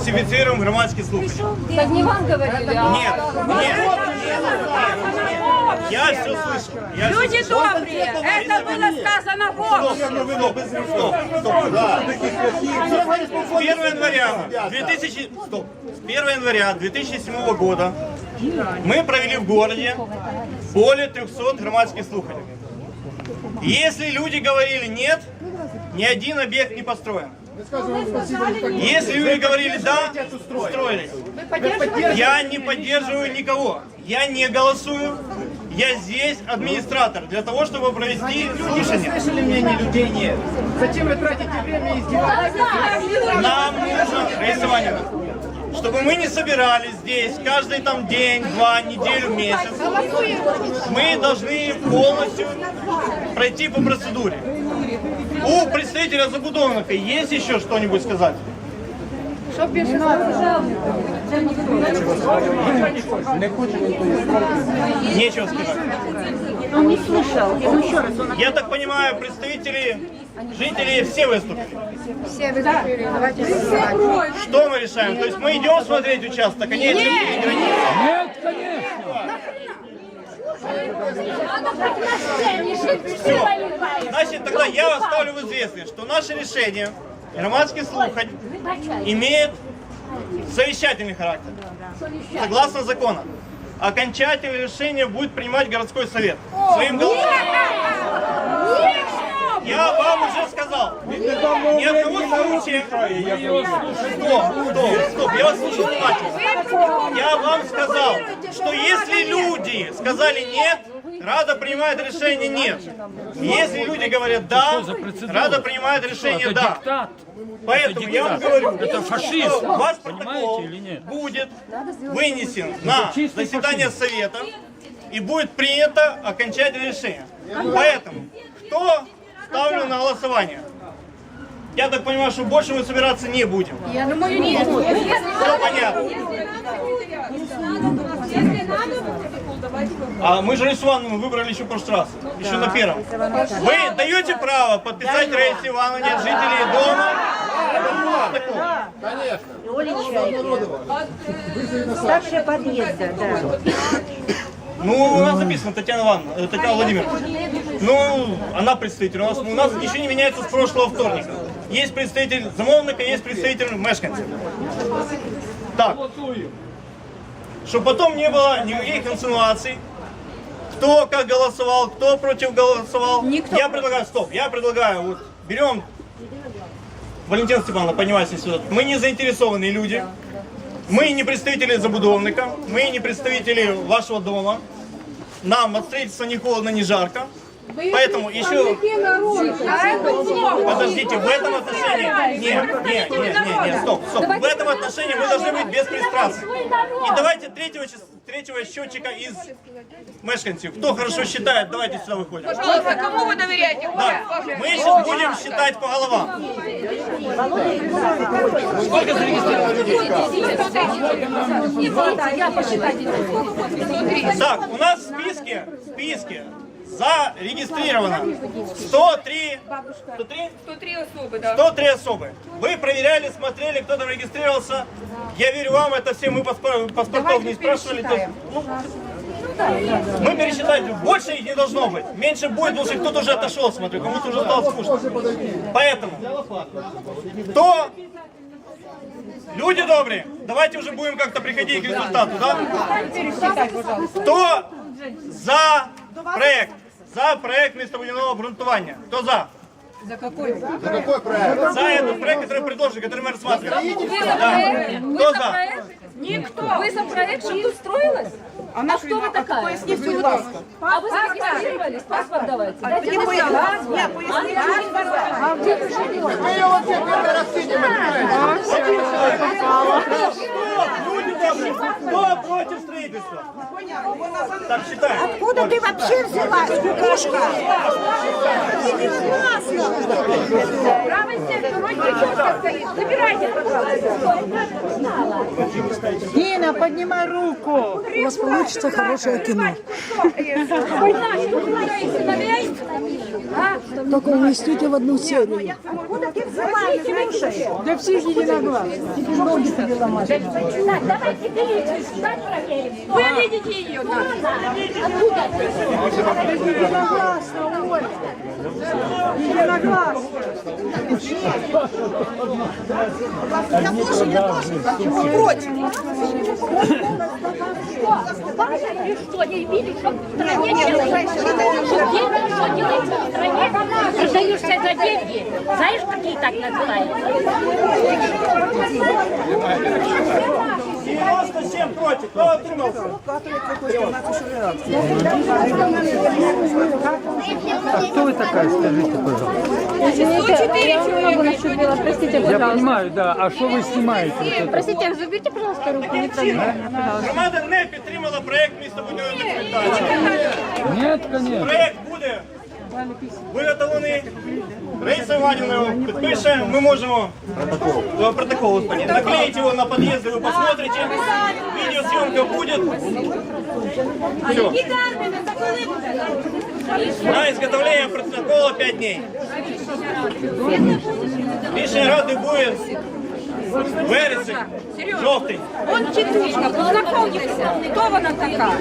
фальсифицируем громадские слухания. Так не вам говорили, а Нет, нет. Я все слышал. Я Люди слышал. добрые, это было сказано Богу. Стоп, стоп, стоп, стоп. С 1 января 2000, стоп. С 1 января 2007 года мы провели в городе более 300 громадских слуханий. Если люди говорили нет, ни один объект не построен. Если люди говорили да, строились. Я не поддерживаю никого. Я не голосую. Я здесь администратор для того, чтобы провести слушание. Слышали мнение людей нет. Зачем вы тратите время и издеваетесь? Нам нужно, Ивановна, чтобы мы не собирались здесь каждый там день, два, неделю, месяц. Мы должны полностью пройти по процедуре. У представителя забудовника есть еще что-нибудь сказать? Нечего сказать. Он не слышал, ему еще раз. Я так понимаю, представители жителей все выступили. Все выступили, давайте голосовать. Что мы решаем? То есть мы идем смотреть участок, а не очертили границы? Значит, тогда я вас ставлю в известность, что наше решение, громадский слухань, имеет совещательный характер, согласно закону. Окончательное решение будет принимать городской совет своим голосованием. Я вам уже сказал, ни одного случая. Стоп, стоп, стоп, я вас слушаю внимательно. Я вам сказал, что если люди сказали нет, Рада принимает решение нет. Если люди говорят да, Рада принимает решение да. Поэтому я вам говорю, Это фашизм. что ваш протокол будет вынесен на заседание совета и будет принято окончательное решение. Поэтому, кто ставлю на голосование? Я так понимаю, что больше мы собираться не будем. Я думаю, нет. Все понятно. А мы же Раису Ивановну выбрали еще в прошлый раз, еще на первом. Вы даете право подписать Раисе Ивановне от жителей дома? Старшая подъезда, да. Ну, у нас записано Татьяна Ивановна, э, Татьяна Владимировна. Ну, она представитель. У нас, у нас ничего не меняется с прошлого вторника. Есть представитель замовника, есть представитель мешканцев. Так. Чтобы потом не было никаких инсинуаций, кто как голосовал, кто против голосовал. Я предлагаю, стоп, я предлагаю, вот берем Валентина Степановна, понимаете сюда. Мы не заинтересованные люди. Мы не представители забудовника, мы не представители вашего дома. Нам от строительства ни холодно, ни жарко. Поэтому еще... Подождите, в этом отношении... Нет, нет, нет, нет, нет, стоп, стоп. В этом отношении мы должны быть беспристрастны. И давайте третьего, третьего счетчика из мешканцев. Кто хорошо считает, давайте сюда выходим. Пожалуйста, кому вы доверяете? Да, мы сейчас будем считать по головам. Так, у нас в списке, в списке зарегистрировано 103, 103, 103 особы, да. 103 особы. Вы проверяли, смотрели, кто там регистрировался. Я верю вам, это все мы паспор- паспортов не спрашивали. то есть, ну, мы пересчитать, больше их не должно быть. Меньше будет, потому что кто-то уже отошел, смотрю, кому-то уже стало скучно. Поэтому, кто Люди добрые, давайте уже будем как-то приходить к результату, да? Кто за проект? За проект местобудівного обґрунтування. Кто за? За какой? За этот проект, который предложен, который мы рассматриваем. Вы за проект? Вы Кто за за? проект? Никто. Вы за проект, чтобы тут строилось? А, кто вы такая? Поясніть, будь ласка. А вы зарегистрировались? Паспорт давайте. Дайте Не мне поясніть. паспорт. Ні, поясніть. А где вы живете? Люди добрые, кто против строительства? Так, считаем. Откуда ти вообще взялась, кукушка? Правый сектор, ой, девчонка стоит. Забирайте, пожалуйста. Дина, поднимай руку. У вас получится хорошее кино. Ой, Настя, вы строите, сыновей? А? Только уместите в одну серию. Да всіх єдиногласно. Так, давайте делитесь, так проверим. Вы видите ее, да? Откуда? Єдиногласно, Оля. Єдиногласно. Ваша или что? Не видишь, что в стране? Что делается, что делается в стране? Продаешься за деньги. Знаешь, какие так называются? 97 против. Кто утримався? Я понимаю, да. А что вы снимаете? Вот это? Простите, заберите, пожалуйста, руку, не трогайте. Громада не підтримала проект містобудівної документації. Нет, конечно. Проект буде виготовлений. Раїса Іванівна його підпише. Ми можемо протокол, протокол господи, наклеить его на подъезды, вы посмотрите. Видеосъемка будет. Все. На изготовление протокола 5 дней. Рішення ради буде вересень, жовтий. Он тітушка, познайомтеся. Хто вона така?